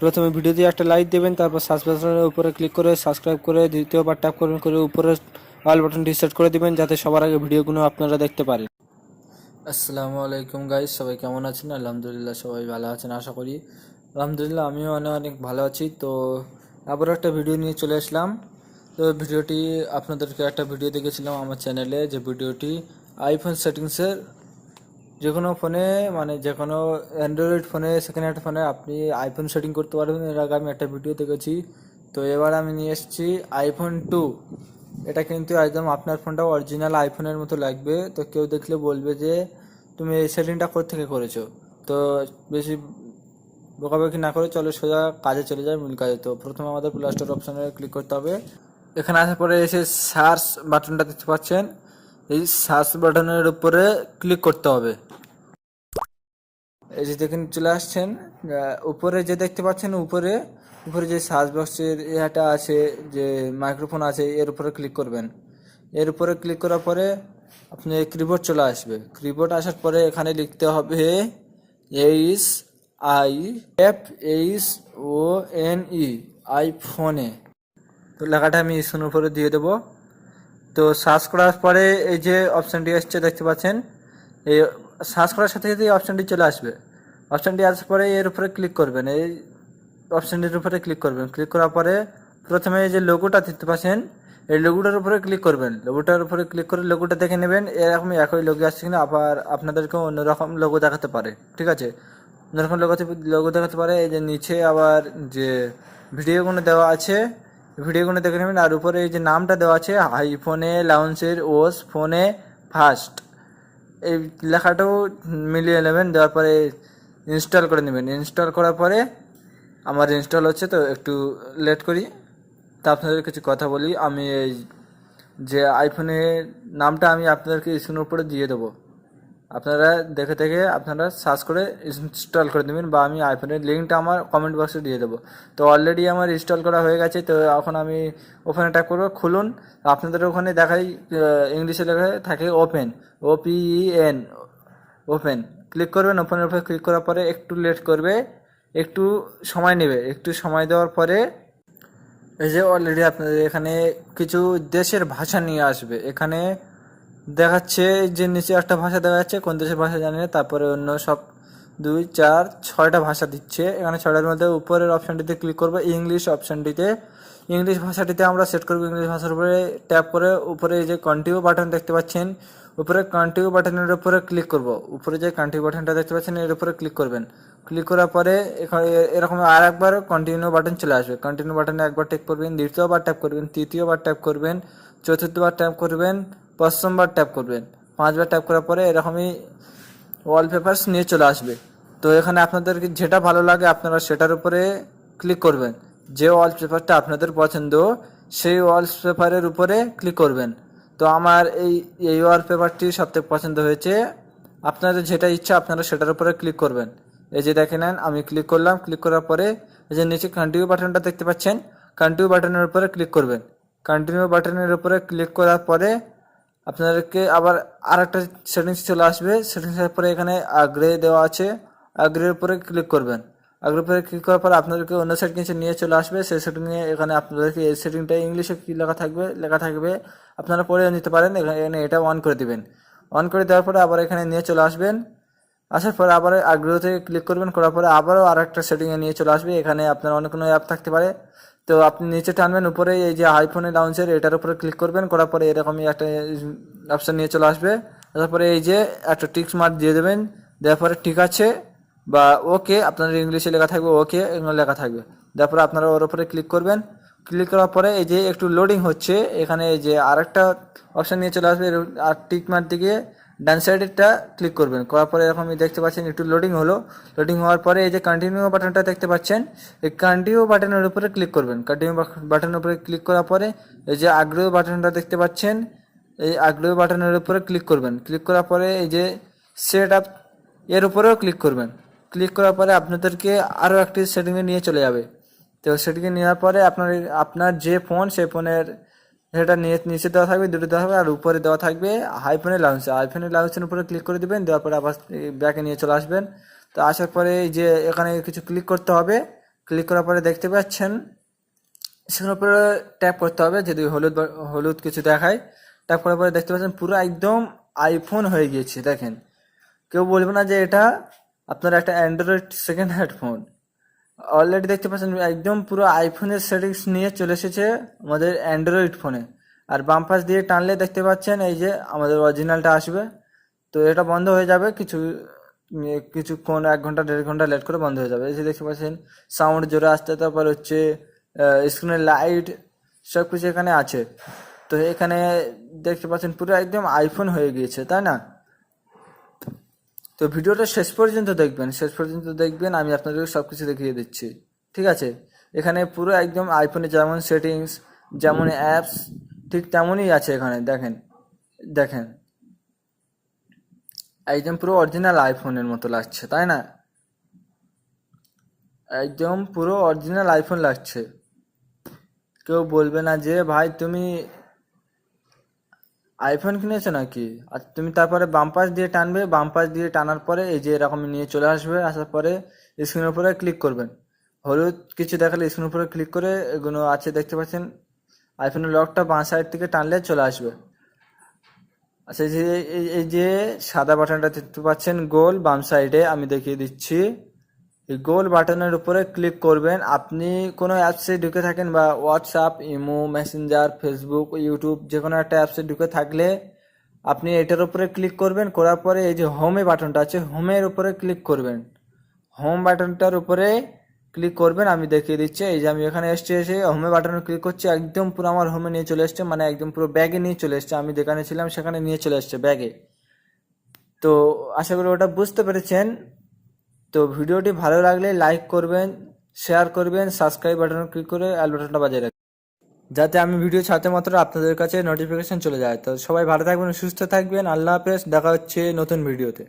প্রথমে ভিডিওতে একটা লাইক দেবেন, তারপর সাবস্ক্রাইবের উপরে ক্লিক করে সাবস্ক্রাইব করে দ্বিতীয়বার ট্যাপ করবেন, করে উপরে অল বাটনটি সেট করে দিবেন, যাতে সবার আগে ভিডিওগুলো আপনারা দেখতে পারেন। আসসালামু আলাইকুম গাইস সবাই কেমন আছেন? আলহামদুলিল্লাহ সবাই ভালো আছেন, আশা করি। আলহামদুলিল্লাহ, আমিও অনেক অনেক ভালো আছি। তো আবার একটা ভিডিও নিয়ে চলে আসলাম। তো ভিডিওটি আপনাদেরকে একটা ভিডিও দেখেছিলাম আমার চ্যানেলে যে ভিডিওটি আইফোন সেটিংসের যে কোনো ফোনে মানে যে কোনো অ্যান্ড্রয়েড ফোনে সেকেন্ড হ্যান্ড ফোনে আপনি আইফোন সেটিং করতে পারবেন। এর আগে আমি একটা ভিডিও দেখেছি। তো এবার আমি নিয়ে এসেছি আইফোন টু এটা কিন্তু একদম আপনার ফোনটা অরিজিনাল আইফোনের মতো লাগবে। তো কেউ দেখলে বলবে যে, তুমি এই সেটিংটা থেকে করেছ? তো বেশি বকাবকি না করে চলো সোজা কাজে চলে যায় মূল কাজে। তো প্রথমে আমাদের প্লে স্টোর অপশানে ক্লিক করতে হবে। এখানে আসার পরে এসে সার্চ বাটনটা দেখতে পাচ্ছেন। এই সার্চ বাটনের উপরে ক্লিক করতে হবে। এই যে দেখেন চলে আসছেন উপরে যে দেখতে পাচ্ছেন উপরে উপরে যে সার্চ বক্সের এটা আছে, যে মাইক্রোফোন আছে, এর উপরে ক্লিক করবেন। এর উপরে ক্লিক করার পরে আপনি কিবোর্ড চলে আসবে। কিবোর্ড আসার পরে এখানে লিখতে হবে H I F H O N E আইফোনে তো লেখাটা আমি স্ক্রিনের উপরে দিয়ে দেবো। তো সার্চ করার পরে এই যে অপশানটি এসছে, দেখতে পাচ্ছেন? এই সার্চ করার সাথে সাথে এই অপশানটি চলে আসবে। অপশানটি আসার পরে এর উপরে ক্লিক করবেন। এই অপশানটির উপরে ক্লিক করবেন। ক্লিক করার পরে প্রথমে যে লোগোটা দেখতে পাচ্ছেন, এই লোগোটার উপরে ক্লিক করবেন। লোগোটার উপরে ক্লিক করে লোগোটা দেখে নেবেন। এরকম একই লোগো আসছে কিনা, আবার আপনাদেরকে অন্যরকম লোগো দেখাতে পারে। ঠিক আছে? অন্যরকম লোগো লোগো দেখাতে পারে। এই যে নিচে আবার যে ভিডিওগুলো দেওয়া আছে, ভিডিওগুলো দেখে নেবেন। আর উপরে এই যে নামটা দেওয়া আছে আইফোনে লাউন্সের ওস ফোনে ফার্স্ট এই লেখাটাও মিলিয়ে নেবেন। দেওয়ার পরে ইনস্টল করে নেবেন। ইনস্টল করার পরে আমার ইনস্টল হচ্ছে তো একটু লেট করি। তা আপনাদের কিছু কথা বলি। আমি এই যে আইফোনের নামটা আমি আপনাদেরকে স্ক্রিনের উপরে দিয়ে দেবো। আপনারা দেখে দেখে আপনারা সার্চ করে ইনস্টল করে দেবেন বা আমি আইফোনের লিঙ্কটা আমার কমেন্ট বক্সে দিয়ে দেবো। তো অলরেডি আমার ইনস্টল করা হয়ে গেছে। তো এখন আমি ওপেনে ট্যাপ করব, খুলুন। আপনাদের ওখানে দেখাই ইংলিশে লেখা থাকে open O P N open click করবেন ওপেনের উপরে ক্লিক করার পরে একটু লেট করবে, একটু সময় নেবে। একটু সময় দেওয়ার পরে এই যে অলরেডি আপনাদের এখানে কিছু দেশের ভাষা নিয়ে আসবে। এখানে দেখাচ্ছে যে নিচে একটা ভাষা দেখা যাচ্ছে কোন দেশের ভাষা জানি তারপরে অন্য সব দুই, চার, ছয়টা ভাষা দিচ্ছে। এখানে ছয়টার মধ্যে উপরের অপশানটিতে ক্লিক করব ইংলিশ অপশানটিতে ইংলিশ ভাষাটিতে আমরা সেট করব ইংলিশ ভাষার উপরে ট্যাপ করে উপরে এই যে কন্টিনিউ বাটন দেখতে পাচ্ছেন উপরে কন্টিনিউ বাটনের উপরে ক্লিক করব। উপরে যে কন্টিনিউ বাটনটা দেখতে পাচ্ছেন, এর উপরে ক্লিক করবেন। ক্লিক করার পরে এরকম আর একবার কন্টিনিউ বাটন চলে আসবে। কন্টিনিউ বাটনে একবার ট্যাপ করবেন দ্বিতীয়বার ট্যাপ করবেন তৃতীয়বার ট্যাপ করবেন চতুর্থবার ট্যাপ করবেন পঞ্চমবার ট্যাপ করবেন। পাঁচবার ট্যাপ করার পরে এরকমই ওয়ালপেপারস নিয়ে চলে আসবে। তো এখানে আপনাদেরকে যেটা ভালো লাগে আপনারা সেটার উপরে ক্লিক করবেন। যে ওয়ালপেপারটা আপনাদের পছন্দ, সেই ওয়ালপেপারের উপরে ক্লিক করবেন। তো আমার এই এই ওয়ালপেপারটি সবথেকে পছন্দ হয়েছে। আপনাদের যেটা ইচ্ছা আপনারা সেটার উপরে ক্লিক করবেন। এই যে দেখে নেন, আমি ক্লিক করলাম। ক্লিক করার পরে এই যে নিচে কন্টিনিউ বাটনটা দেখতে পাচ্ছেন কন্টিনিউ বাটনের উপরে ক্লিক করবেন। কন্টিনিউ বাটনের উপরে ক্লিক করার পরে আপনাদেরকে আবার আর একটা সেটিংস চলে আসবে। সেটিংসের পরে এখানে আগ্রে দেওয়া আছে। আগ্রের উপরে ক্লিক করবেন। আগ্রের উপরে ক্লিক করার পর আপনাদেরকে অন্য সেটিংসে নিয়ে চলে আসবে। সেই সেটিংয়ে এখানে আপনাদেরকে এই সেটিংটা ইংলিশে কী লেখা থাকবে? লেখা থাকবে, আপনারা পড়ে নিতে পারেন। এখানে এটা অন করে দিবেন। অন করে দেওয়ার পরে আবার এখানে নিয়ে চলে আসবেন। আসার পরে আবার আগ্রহ থেকে ক্লিক করবেন। করার পরে আবারও আর একটা সেটিংয়ে নিয়ে চলে আসবে। এখানে আপনার অনেক কোনো অ্যাপ থাকতে পারে। তো আপনি নিচে টানবেন, উপরে এই যে আইফোনের লাউন্সের এটার উপরে ক্লিক করবেন। করার পরে এরকমই একটা অপশান নিয়ে চলে আসবে। তারপরে এই যে একটা টিক্স মার্ক দিয়ে দেবেন। দেওয়ার পরে ঠিক আছে। বা ওকে আপনার ইংলিশে লেখা থাকবে, ওকে লেখা থাকবে। তারপরে আপনারা ওর উপরে ক্লিক করবেন। ক্লিক করার পরে এই যে একটু লোডিং হচ্ছে, এখানে এই যে আরেকটা অপশান নিয়ে চলে আসবে আর টিক মার্ক দিকে ডান সাইডেরটা ক্লিক করবেন। করার পরে এরকম দেখতে পাচ্ছেন একটু লোডিং হলো। লোডিং হওয়ার পরে এই যে কন্টিনিউ বাটনটা দেখতে পাচ্ছেন, এই কন্টিনিউ বাটনের উপরে ক্লিক করবেন। কন্টিনিউ বাটনের উপরে ক্লিক করার পরে এই যে আগ্রহ বাটনটা দেখতে পাচ্ছেন, এই আগ্রহ বাটনের উপরে ক্লিক করবেন। ক্লিক করার পরে এই যে সেট আপ এর উপরেও ক্লিক করবেন। ক্লিক করার পরে আপনাদেরকে আরও একটি সেটিংয়ে নিয়ে চলে যাবে। তো সেটিংয়ে নেওয়ার পরে আপনার আপনার যে ফোন সেই ফোনের সেটা নিচে দেওয়া থাকবে, দুটো দেওয়া থাকবে, আর উপরে দেওয়া থাকবে আইফোনের লাউন্স আইফোনের লাউন্সের উপরে ক্লিক করে দিবেন, দেওয়ার পরে আবার ব্যাকে নিয়ে চলে আসবেন। তো আসার পরে যে এখানে কিছু ক্লিক করতে হবে। ক্লিক করার পরে দেখতে পাচ্ছেন, সেখানে উপরে ট্যাপ করতে হবে, যদি হলুদ হলুদ কিছু দেখায়। ট্যাপ করার পরে দেখতে পাচ্ছেন পুরো একদম আইফোন হয়ে গিয়েছে, দেখেন। কেউ বলবে না যে এটা আপনার একটা অ্যান্ড্রয়েড সেকেন্ড হেডফোন অলরেডি দেখতে পাচ্ছেন, একদম পুরো আইফোনের সেটিংস নিয়ে চলে এসেছে আমাদের অ্যান্ড্রয়েড ফোনে আর বাম পাশ দিয়ে টানলে দেখতে পাচ্ছেন, এই যে আমাদের অরিজিনালটা আসবে। তো এটা বন্ধ হয়ে যাবে, কিছু কিছুক্ষণ এক ঘণ্টা, দেড় ঘণ্টা লেট করে বন্ধ হয়ে যাবে। এই যে দেখতে পাচ্ছেন সাউন্ড জোরে আসতে তারপর হচ্ছে স্ক্রিনের লাইট সব কিছু এখানে আছে। তো এখানে দেখতে পাচ্ছেন, পুরো একদম আইফোন হয়ে গিয়েছে, তাই না? তো ভিডিওটা শেষ পর্যন্ত দেখবেন, শেষ পর্যন্ত দেখবেন, আমি আপনাদেরকে সব কিছু দেখিয়ে দিচ্ছি। ঠিক আছে? এখানে পুরো একদম আইফোনে যেমন সেটিংস যেমন অ্যাপস ঠিক তেমনই আছে এখানে, দেখেন দেখেন। একদম পুরো অরিজিনাল আইফোনের মতো লাগছে, তাই না? একদম পুরো অরিজিনাল আইফোন লাগছে। কেউ বলবে না যে, ভাই, তুমি আইফোন কিনেছো নাকি? আর তুমি তারপরে বাম পাশ দিয়ে টানবে, বাম পাশ দিয়ে টানার পরে এই যে এরকম নিয়ে চলে আসবে, আসার পরে স্ক্রিনের উপরে ক্লিক করবেন। হলুদ কিছু দেখালে স্ক্রিনের উপরে ক্লিক করে এগুলো আছে, দেখতে পাচ্ছেন? আইফোনের লকটা বাঁ সাইড থেকে টানলে চলে আসবে। আচ্ছা এই যে, এই- যে সাদা বাটনটা দেখতে পাচ্ছেন গোল বাম সাইডে আমি দেখিয়ে দিচ্ছি। গোল বাটনের উপরে ক্লিক করবেন। আপনি কোনো অ্যাপসে ঢুকে থাকেন বা WhatsApp imo Messenger Facebook YouTube যে কোনো একটা অ্যাপসে ঢুকে থাকলে আপনি এটার উপরে ক্লিক করবেন। করার পরে এই যে হোমে বাটনটা আছে হোমের উপরে ক্লিক করবেন। হোম বাটনটার উপরে ক্লিক করবেন। আমি দেখিয়ে দিচ্ছি, এই যে আমি এখানে এসছি এসে হোমে বাটনে ক্লিক করছি, একদম পুরো আমার হোমে নিয়ে চলে এসছে মানে একদম পুরো ব্যাগে নিয়ে চলে এসছে। আমি যেখানে ছিলাম সেখানে নিয়ে চলে এসছে ব্যাগে তো আশা করি ওটা বুঝতে পেরেছেন। তো ভিডিওটি ভালো লাগলে লাইক করবেন শেয়ার করবেন সাবস্ক্রাইব বাটনে ক্লিক করে অ্যাল বাটনটা বাজিয়ে রাখবেন। যাতে আমি ভিডিও ছাড়তে মাত্র আপনাদের কাছে নোটিফিকেশন চলে যায়। তো সবাই ভালো থাকবেন, সুস্থ থাকবেন, আল্লাহ হাফেজ, দেখা হচ্ছে নতুন ভিডিওতে